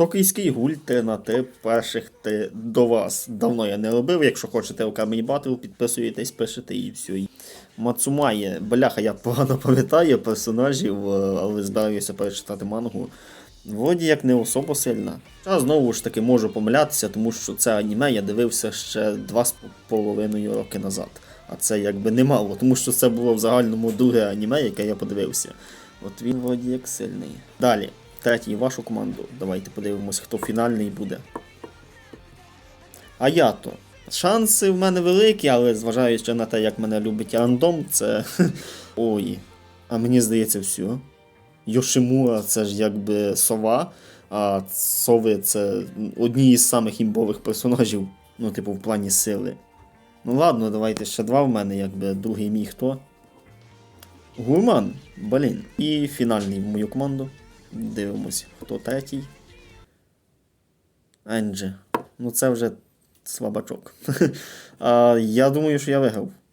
Токійський гуль 3 на 3 перших ти до вас. Давно я не робив. Якщо хочете окремий батл, підписуєтесь, пишете і все. Мацумає, бляха, я погано пам'ятаю персонажів, е, але збираюся перечитати мангу. Вроді як не особо сильна. А знову ж таки можу помилятися, тому що це аніме я дивився ще два з половиною роки назад. А це якби немало, тому що це було в загальному друге аніме, яке я подивився. От він вроді як сильний. Далі, третій вашу команду. Давайте подивимось, хто фінальний буде. А я то. Шанси в мене великі, але зважаючи на те, як мене любить рандом, це. Ой. А мені здається, все. Йошимура це ж якби сова, а сови це одні із самих імбових персонажів, ну, типу, в плані сили. Ну ладно, давайте ще два в мене, якби другий мій хто. Гурман, блін. І фінальний в мою команду. Дивимось, хто третій. Енджі. Ну це вже слабачок. а, я думаю, що я виграв.